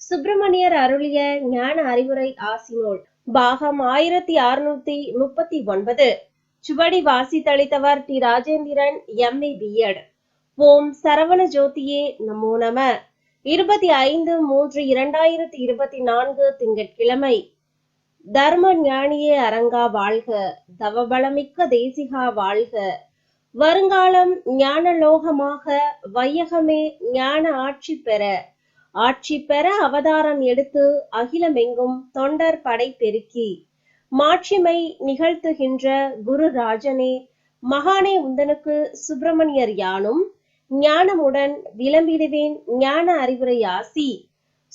சுப்பிரமணியர் அருளிய ஞான அறிவுரை ஆசினோல் பாகம் ஆயிரத்தி அறுநூத்தி முப்பத்தி ஒன்பது. சுவடி வாசித்தளித்தவர் T. Rajendran MA BEd Om Saravana ஜோதியே நமோ நம. இருபத்தி ஐந்து மூன்று இரண்டாயிரத்தி இருபத்தி நான்கு திங்கட்கிழமை. தர்ம ஞானியே அரங்கா வாழ்க தவபலமிக்க தேசிகா வாழ்க. வருங்காலம் ஞானலோகமாக வையகமே ஞான ஆட்சி பெற. ஆட்சி பெற அவதாரம் எடுத்து அகிலமெங்கும் தொண்டர் படை பெருக்கி. மாட்சிமை நிகழ்த்துகின்ற குரு ராஜனே மகானே உந்தனுக்கு சுப்பிரமணியர் யானும் ஞானமுடன் விளம்பிடுவேன் ஞான அறிவுரை ஆசி.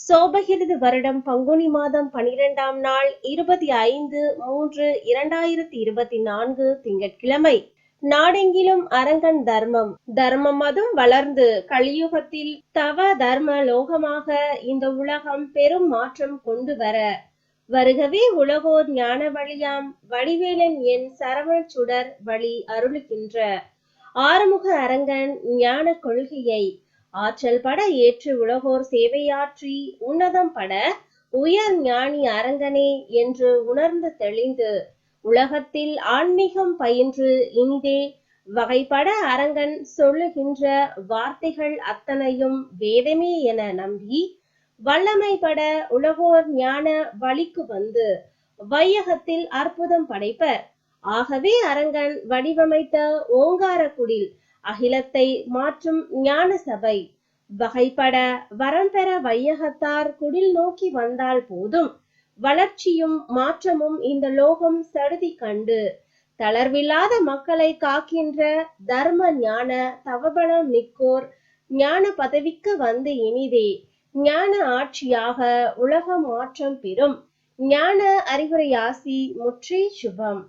சோபகிருது வருடம் பங்குனி மாதம் பனிரெண்டாம் நாள் இருபத்தி ஐந்து மூன்று இரண்டாயிரத்தி இருபத்தி நான்கு திங்கட்கிழமை. நாடெங்கிலும் அரங்கன் தர்மம். தர்மம் மதம் வளர்ந்து கலியுகத்தில் தவ தர்ம லோகமாக இந்த உலகம் பெரும் மாற்றம் கொண்டு வர. வருகவே உலகோர் ஞான வழியாம் வடிவேலன் என் சரவண சுடர் வழி அருளுகின்ற. ஆறுமுக அரங்கன் ஞான கொள்கையை ஆற்றல் பட ஏற்று உலகோர் சேவையாற்றி உன்னதம் பட உயர் ஞானி அரங்கனே என்று உணர்ந்து தெளிந்து உலகத்தில் ஆன்மீகம் பயின்று இனிதே வகைப்பட அரங்கன் சொல்லுகின்ற வார்த்தைகள் அத்தனையும் வேதமே என நம்பி வல்லமை பட உலகோர் ஞான வழிக்கு வந்து வையகத்தில் அற்புதம் படைப்பர். ஆகவே அரங்கன் வடிவமைத்த ஓங்கார குடில் அகிலத்தை மாற்றும் ஞான சபை. வகைப்பட வரம் பெற வையகத்தார் குடில் நோக்கி வந்தால் போதும். வளர்ச்சியும் மாற்றமும் இந்த லோகம் சடுதி கண்டு. தளர்வில்லாத மக்களை காக்கின்ற தர்ம ஞான தவபலம் மிக்கோர் ஞான பதவிக்கு வந்து இனிதே. ஞான ஆட்சியாக உலக மாற்றம் பெறும். ஞான அறிவுரையாசி முற்றே சுபம்.